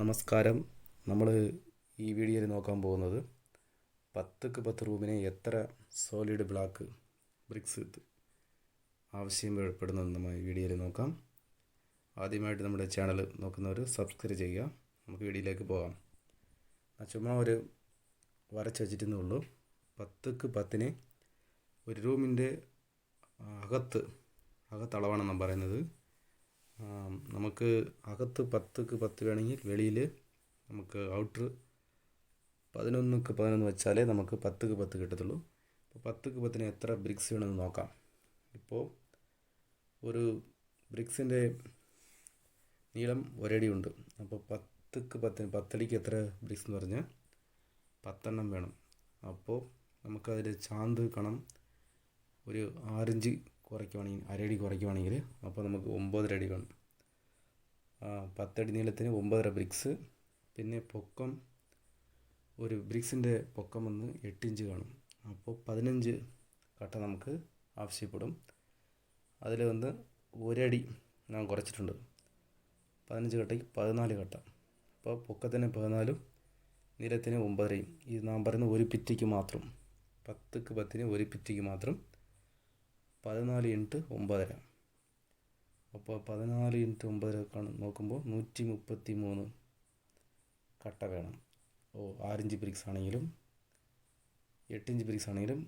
നമസ്കാരം. നമ്മൾ ഈ വീഡിയോയിൽ നോക്കാൻ പോകുന്നത് പത്തുക്ക് പത്ത് റൂമിന് എത്ര സോളിഡ് ബ്ലാക്ക് ബ്രിക്സ് ആവശ്യപ്പെടുന്നതെന്ന് നമ്മൾ വീഡിയോയിൽ നോക്കാം. ആദ്യമായിട്ട് നമ്മുടെ ചാനൽ നോക്കുന്നവർ സബ്സ്ക്രൈബ് ചെയ്യുക. നമുക്ക് വീഡിയോയിലേക്ക് പോകാം. ചുമ്മാ ഒരു വരച്ച് വെച്ചിട്ടേ ഉള്ളൂ. പത്തുക്ക് പത്തിന് ഒരു റൂമിന്റെ അകത്ത് അകത്തളവാണ് നാം പറയുന്നത്. നമുക്ക് അകത്ത് പത്തുക്ക് പത്ത് വേണമെങ്കിൽ വെളിയിൽ നമുക്ക് ഔട്ടർ പതിനൊന്നുക്ക് പതിനൊന്ന് വെച്ചാലേ നമുക്ക് പത്തുക്ക് പത്ത് കിട്ടത്തുള്ളൂ. അപ്പോൾ പത്തുക്ക് പത്തിന് എത്ര ബ്രിക്സ് വേണമെന്ന് നോക്കാം. ഇപ്പോൾ ഒരു ബ്രിക്സിന്റെ നീളം ഒരടി ഉണ്ട്. അപ്പോൾ പത്തുക്ക് പത്തിന് പത്തടിക്ക് എത്ര ബ്രിക്സ് എന്ന് പറഞ്ഞാൽ പത്തെണ്ണം വേണം. അപ്പോൾ നമുക്കതിൽ ചാന്ത് കണം ഒരു ആറിഞ്ച് കുറയ്ക്കുവാണെങ്കിൽ അരടി കുറയ്ക്കുവാണെങ്കിൽ അപ്പോൾ നമുക്ക് ഒമ്പതര അടി കാണും പത്തടി നീളത്തിന് ഒമ്പതര ബ്രിക്സ് പിന്നെ പൊക്കം ഒരു ബ്രിക്സിന്റെ പൊക്കം വന്ന് എട്ട് ഇഞ്ച് കാണും. അപ്പോൾ പതിനഞ്ച് കട്ട നമുക്ക് ആവശ്യപ്പെടും. അതിൽ വന്ന് ഒരടി ഞാൻ കുറച്ചിട്ടുണ്ട്. പതിനഞ്ച് കട്ടയ്ക്ക് പതിനാല് കട്ട. അപ്പോൾ പൊക്കത്തിന് പതിനാലും നീളത്തിന് ഒമ്പതരയും. ഇത് നാം പറയുന്ന ഒരു പിറ്റിക്ക് മാത്രം പത്തുക്ക് പത്തിന് ഒരു പിറ്റിക്ക് മാത്രം പതിനാല് ഇന്റു ഒമ്പതര. അപ്പോൾ പതിനാല് ഇന്റു ഒമ്പതര നോക്കുമ്പോൾ നൂറ്റി മുപ്പത്തി മൂന്ന് കട്ട വേണം. ഓ ആറിഞ്ച് ബ്രിക്സ് ആണെങ്കിലും എട്ടിഞ്ച് ബ്രിക്സ് ആണെങ്കിലും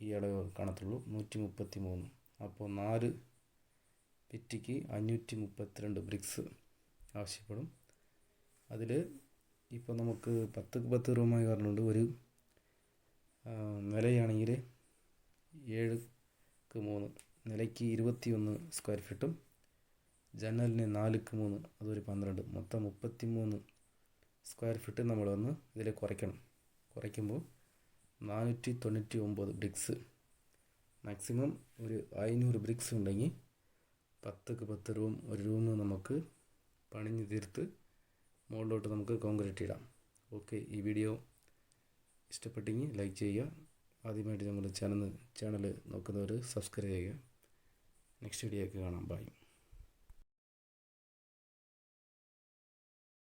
ഈ അളവ് കാണത്തുള്ളൂ നൂറ്റി മുപ്പത്തി മൂന്ന് അപ്പോൾ നാല് പെറ്റിക്ക് അഞ്ഞൂറ്റി മുപ്പത്തിരണ്ട് ബ്രിക്സ് ആവശ്യപ്പെടും. അതിൽ ഇപ്പോൾ നമുക്ക് പത്ത് പത്ത് റൂമായി പറഞ്ഞുകൊണ്ട് ഒരു നിലയാണെങ്കിൽ നിലയാണെങ്കിൽ ഏഴുക്ക് മൂന്ന് നിലയ്ക്ക് ഇരുപത്തി ഒന്ന് സ്ക്വയർ ഫീറ്റും ജനലിന് നാലുക്ക് മൂന്ന് അതൊരു പന്ത്രണ്ട്. മൊത്തം മുപ്പത്തി മൂന്ന് സ്ക്വയർ ഫീറ്റ് നമ്മൾ വന്ന് ഇതിൽ കുറയ്ക്കണം. കുറയ്ക്കുമ്പോൾ നാനൂറ്റി തൊണ്ണൂറ്റി ഒമ്പത് ബ്രിക്സ് മാക്സിമം ഒരു അഞ്ഞൂറ് ബ്രിക്സ് ഉണ്ടെങ്കിൽ പത്തുക്ക് പത്ത് റൂം ഒരു റൂം നമുക്ക് പണിഞ്ഞ് തീർത്ത് മുകളിലോട്ട് നമുക്ക് കോൺക്രീറ്റ് ഇടാം. ഓക്കെ ഈ വീഡിയോ ഇഷ്ടപ്പെട്ടെങ്കിൽ ലൈക്ക് ചെയ്യുക ആദ്യമായിട്ട് നമ്മുടെ ചാനൽ ചാനൽ നോക്കുന്നവർ സബ്സ്ക്രൈബ് ചെയ്യുക. നെക്സ്റ്റ് വീഡിയോ ഒക്കെ കാണാം. ബൈ